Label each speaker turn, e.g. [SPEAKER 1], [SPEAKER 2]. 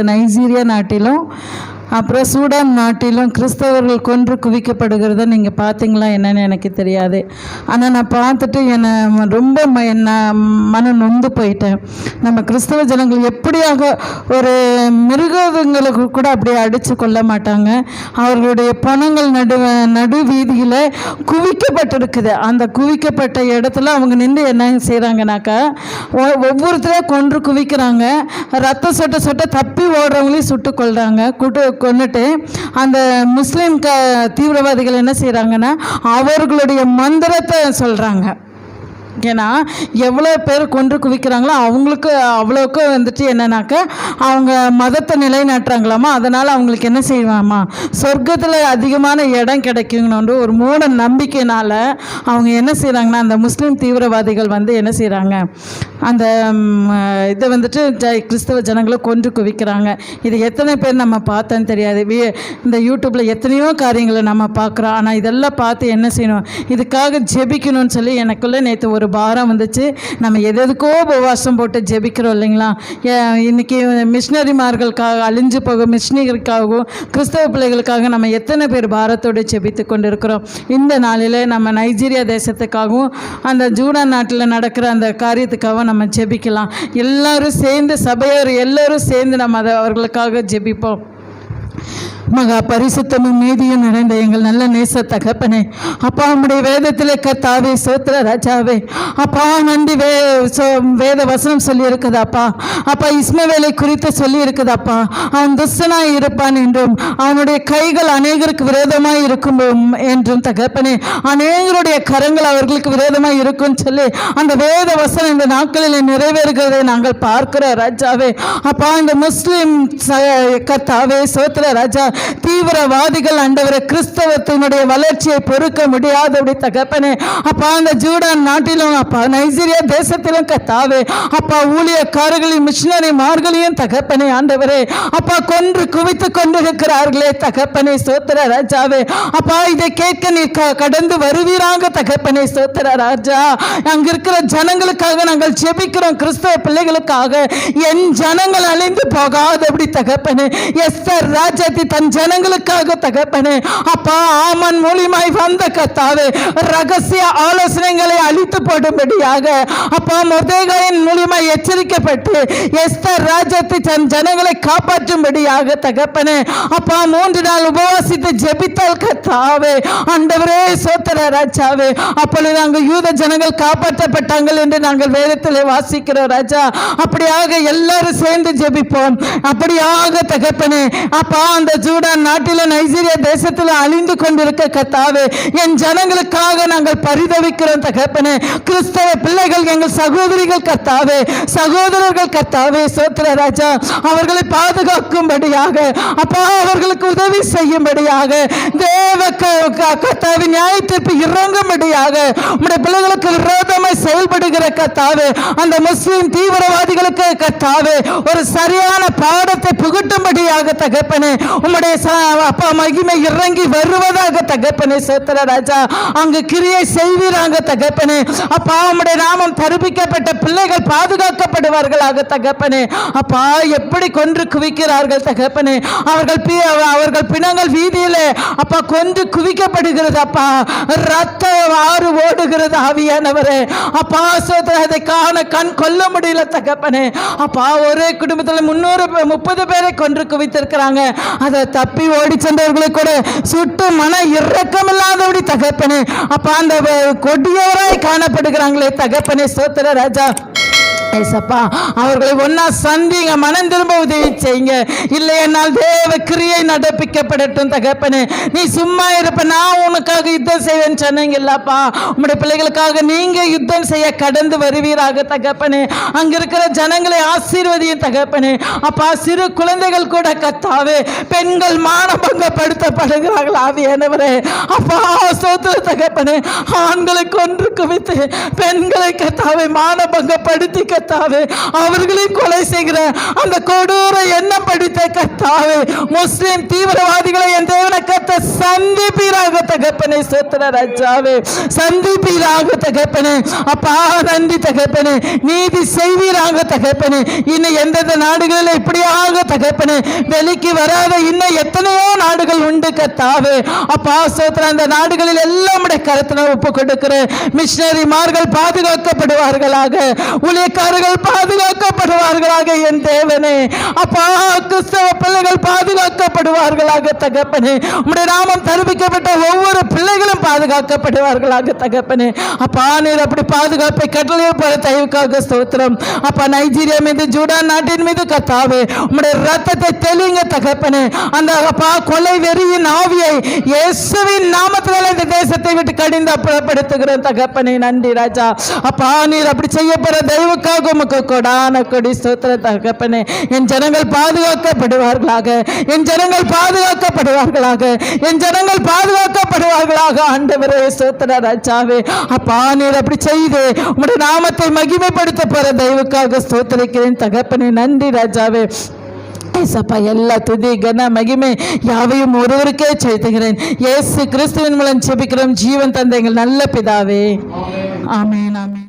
[SPEAKER 1] Nigeria నాటిలో அப்புறம் Sudan நாட்டிலும் கிறிஸ்தவர்கள் கொன்று குவிக்கப்படுகிறத நீங்கள் பார்த்தீங்களா என்னன்னு எனக்கு தெரியாது. ஆனால் நான் பார்த்துட்டு என்னை ரொம்ப ம- என்ன மன நொந்து போயிட்டேன். நம்ம கிறிஸ்தவ ஜனங்கள் எப்படியாக ஒரு மிருகங்களுக்கு கூட அப்படியே அடித்து கொள்ள மாட்டாங்க. அவர்களுடைய பணங்கள் நடு நடு வீதியில் குவிக்கப்பட்டிருக்குது. அந்த குவிக்கப்பட்ட இடத்துல அவங்க நின்று என்ன செய்கிறாங்கனாக்கா ஒவ்வொருத்தரையும் கொன்று குவிக்கிறாங்க. ரத்த சொட்ட சொட்ட தப்பி ஓடுறவங்களையும் சுட்டு கொள்கிறாங்க குட்டு கொண்டுட்டு அந்த முஸ்லீம் க தீவிரவாதிகள் என்ன செய்கிறாங்கன்னா அவர்களுடைய மந்திரத்தை சொல்கிறாங்க ஏன்னா எவ்வளோ பேர் கொன்று குவிக்கிறாங்களோ அவங்களுக்கு அவ்வளோக்கு வந்துட்டு என்னன்னாக்கா அவங்க மதத்தை நிலைநாட்டுறாங்களாமா? அதனால் அவங்களுக்கு என்ன செய்வாமா சொர்க்கத்தில் அதிகமான இடம் கிடைக்குங்கன்னு ஒரு மூட நம்பிக்கையினால் அவங்க என்ன செய்கிறாங்கன்னா அந்த முஸ்லீம் தீவிரவாதிகள் வந்து என்ன செய்கிறாங்க அந்த இதை வந்துட்டு ஜ கிறிஸ்தவ ஜனங்களை கொன்று குவிக்கிறாங்க. இது எத்தனை பேர் நம்ம பார்த்தோன்னு தெரியாது. வி- இந்த யூடியூப்பில் எத்தனையோ காரியங்களை நம்ம பார்க்குறோம். ஆனால் இதெல்லாம் பார்த்து என்ன செய்யணும்? இதுக்காக ஜெபிக்கணும்னு சொல்லி எனக்குள்ளே நேற்று ஒரு பாரம் வந்துச்சு. நம்ம எதுக்கோ உபவாசம் போட்டு ஜெபிக்கிறோம் இல்லைங்களா? இன்னைக்கு மிஷினரிமார்களுக்காக அழிஞ்சு போகும் மிஷினரிக்காகவும் கிறிஸ்தவ பிள்ளைகளுக்காக நம்ம எத்தனை பேர் பாரத்தோடு ஜெபித்து கொண்டு இருக்கிறோம் இந்த நாளில் நம்ம நைஜீரியா தேசத்துக்காகவும் அந்த ஜூடா நாட்டில் நடக்கிற அந்த காரியத்துக்காகவும் நம்ம ஜெபிக்கலாம். எல்லாரும் சேர்ந்து சபையோர் எல்லோரும் சேர்ந்து நம்ம அதை அவர்களுக்காக ஜெபிப்போம். மகா பரிசுத்தமும் நீதியும் நிறைந்த எங்கள் நல்ல நேச தகப்பனே. அப்பா உம்முடைய வேதத்தில் கத்தாவே சோத்திர ராஜாவே. அப்பா நன்றி வே சோ வேத வசனம் சொல்லியிருக்குதாப்பா அப்பா இஸ்மவேலை குறித்து சொல்லியிருக்குதாப்பா அவன் துஷ்டனாய் இருப்பான் என்றும் அவனுடைய கைகள் அநேகருக்கு விரோதமாய் இருக்கும் என்றும் தகப்பனே. அநேகருடைய கரங்கள் அவர்களுக்கு விரோதமாய் இருக்கும்னு சொல்லி அந்த வேத வசனம் இந்த நாட்களில் நிறைவேறுகிறதை நாங்கள் பார்க்கிறோம் ராஜாவே. அப்பா இந்த முஸ்லீம் ச- கர்த்தாவே சோத்திர ராஜா தீவிரவாதிகள் ஆண்டவரை கிறிஸ்தவத்தினுடைய வளர்ச்சியை பொறுக்க முடியாதபடி தகப்பனே. அப்பா அந்த ஜூடான் நாட்டிலும் அப்பா நைஜீரியா தேசத்திலும் கத்தாவே. அப்பா ஊழியக்காரர்களையும் மிஷினரிமார்களையும் தகப்பனே ஆண்டவரே. அப்பா கொன்று குவித்து கொண்டிருக்கிறார்களே தகப்பனே சோத்திர ராஜாவே. அப்பா இதை கேட்க நீ கடந்து வருவீராங்க தகப்பனே சோத்திர ராஜா. அங்க இருக்கிற ஜனங்களுக்காக நாங்கள் ஜெபிக்கிறோம் கிறிஸ்தவ பிள்ளைகளுக்காக. என் ஜனங்கள் அழிந்து போகாதபடி தகப்பனே எஸ்தர் ராஜாத்தி தன் ஜனங்களுக்காக தகப்பனே அப்பா ஆமன் மூலியமாய் வந்த கத்தாவே ரகசிய ஆலோசனைகளை அழித்து போடும்படியாக அப்பா மொதேகாயின் மூலியமாய் எச்சரிக்கப்பட்டு எஸ்தர் ராஜத்தை தன் ஜனங்களை காப்பாற்றும்படியாக தகப்பனே அப்பா மூன்று நாள் உபவாசித்து ஜெபித்தால் கத்தாவே ஆண்டவரே சோத்திர ராஜாவே அப்பொழுது நாங்கள் யூத ஜனங்கள் காப்பாற்றப்பட்டாங்கள் என்று நாங்கள் வேதத்தில் வாசிக்கிறோம் ராஜா. அப்படியாக எல்லாரும் சேர்ந்து ஜெபிப்போம். அப்படியாக தகப்பனே அப்பா அந்த ஜூடான் நாட்டில நைஜீரியா தேசத்தில் அழிந்து கொண்டிருக்க கத்தாவே என் ஜனங்களுக்காக நாங்கள் பரிதவிக்கிறோம் தகப்பனே. கிறிஸ்தவ பிள்ளைகள் எங்கள் சகோதரிகள் கத்தாவே சகோதரர்கள் கத்தாவே சோத்திர ராஜா அவர்களை பாதுகாக்கும்படியாக அப்பா அவர்களுக்கு உதவி செய்யும்படியாக தேவ கத்தாவின் நியாயத்திற்கு இறங்கும்படியாக உடைய பிள்ளைகளுக்கு விரோதமாக செயல்படுகிற கத்தாவே அந்த முஸ்லீம் தீவிரவாதிகளுக்கு கத்தாவே ஒரு சரியான பாடத்தை புகட்டும்படியாக தகப்பனே உம்முடைய அப்பா மகிமை இறங்கி வருவதாக தகப்பனே சேத்திர ராஜா. அங்கு கிரியை செய்வீராங்க தகப்பனே. அப்பா உம்முடைய நாமம் தருபிக்கப்பட்ட பிள்ளைகள் பாதுகாக்கப்படுவார்களாக தகப்பனே. அப்பா எப்படி கொன்று குவிக்கிறார்கள் தகப்பனே. அவர்கள் அவர்கள் பிணங்கள் வீதியிலே அப்பா கொன்று குவிக்கப்படுகிறது அப்பா. ரத்த ஆறு ஓடுகிறது ஆவியானவரே. அப்பா சோதர அதை காண கண் கொல்ல முடியல தகப்பனே. அப்பா ஒரே குடும்பத்தில் முன்னூறு முப்பது பேரை கொன்று குவித்திருக்கிறாங்க. அதை தப்பி ஓடி சென்றவர்களை கூட சுட்டு மன இறக்கமில்லாதபடி தகப்பனே. அப்பா அந்த கொடியோராய் காணப்படுகிறாங்களே தகப்பனே சோத்திர ராஜா. ஏசப்பா அவர்களை ஒன்னா சந்திங்க மனம் திரும்ப உதவி செய்யுங்க. இல்லை என்னால் தேவ கிரியை நடப்பிக்கப்படட்டும் தகப்பனே. நீ சும்மா இருப்ப நான் உனக்காக யுத்தம் செய்வேன் சொன்னீங்கல்லப்பா உங்களுடைய பிள்ளைகளுக்காக நீங்க யுத்தம் செய்ய கடந்து வருவீராக தகப்பனே. அங்க இருக்கிற ஜனங்களை ஆசீர்வதியும் தகப்பனே. அப்பா சிறு குழந்தைகள் கூட கத்தாவே பெண்கள் மானபங்கப்படுத்தப்படுகிறார்கள் ஆவியானவரே. அப்பா சோத்திர தகப்பனே ஆண்களை கொன்று குவித்து பெண்களை கத்தாவே மானபங்கப்படுத்தி கத்தாவே அவர்களை கொலை செய்கிற அந்த கொடூர எண்ணம் படித்த கத்தாவே முஸ்லிம் தீவிரவாதிகளை என் தேவனை கத்த சந்திப்பீராக தகப்பனே சோத்திர ராஜாவே சந்திப்பீராக தகப்பனே அப்பா நன்றி தகப்பனே நீதி செய்வீராக தகப்பனே இன்னும் எந்தெந்த நாடுகளில் இப்படியாக தகப்பனே வெளிக்கு வராத இன்னும் எத்தனையோ நாடுகள் உண்டு கத்தாவே. அப்பா சோத்திர அந்த நாடுகளில் எல்லாம் உடைய ஒப்பு கொடுக்கிற மிஷினரிமார்கள் பாதுகாக்கப்படுவார்களாக. ஊழியக்கார ஊழியக்காரர்கள் பாதுகாக்கப்படுவார்களாக என் தேவனே. அப்பா கிறிஸ்தவ பிள்ளைகள் பாதுகாக்கப்படுவார்களாக தகப்பனே. உடைய நாமம் தருவிக்கப்பட்ட ஒவ்வொரு பிள்ளைகளும் பாதுகாக்கப்படுவார்களாக தகப்பனே. அப்பா நீர் அப்படி பாதுகாப்பை கட்டளையை போல தயவுக்காக ஸ்தோத்திரம். அப்பா நைஜீரியா மீது ஜூடான் நாட்டின் மீது கத்தாவே உம்முடைய ரத்தத்தை தெளிங்க தகப்பனே. அந்த அப்பா கொலை வெறியின் ஆவியை இயேசுவின் நாமத்தினால இந்த தேசத்தை விட்டு கடிந்து அப்புறப்படுத்துகிறேன் தகப்பனே. நன்றி ராஜா. அப்பா நீர் அப்படி செய்ய போற தெய்வக்காக உமக்கு கொடான கொடி ஸ்தோத்திர தகப்பனே என் ஜனங்கள் பாதுகாக்கப்படுவார்களாக. என் ஜனங்கள் பாதுகாக்கப்படுவார்களாக. என் ஜனங்கள் பாதுகாக்கப்படுவார்களாக. ஆண்டவரே ஸ்தோத்திர ராஜாவே. அப்பா நீர் அப்படி செய்து உங்களுடைய நாமத்தை மகிமைப்படுத்த போற தெய்வுக்காக ஸ்தோத்திரிக்கிறேன். தகப்பனே நன்றி ராஜாவே. ஏசப்பா எல்லா துதி கன மகிமை யாவையும் ஒருவருக்கே செய்துகிறேன் இயேசு கிறிஸ்துவின் மூலம் செபிக்கிறோம் ஜீவன் தந்தைகள் நல்ல பிதாவே. ஆமே ஆமென்.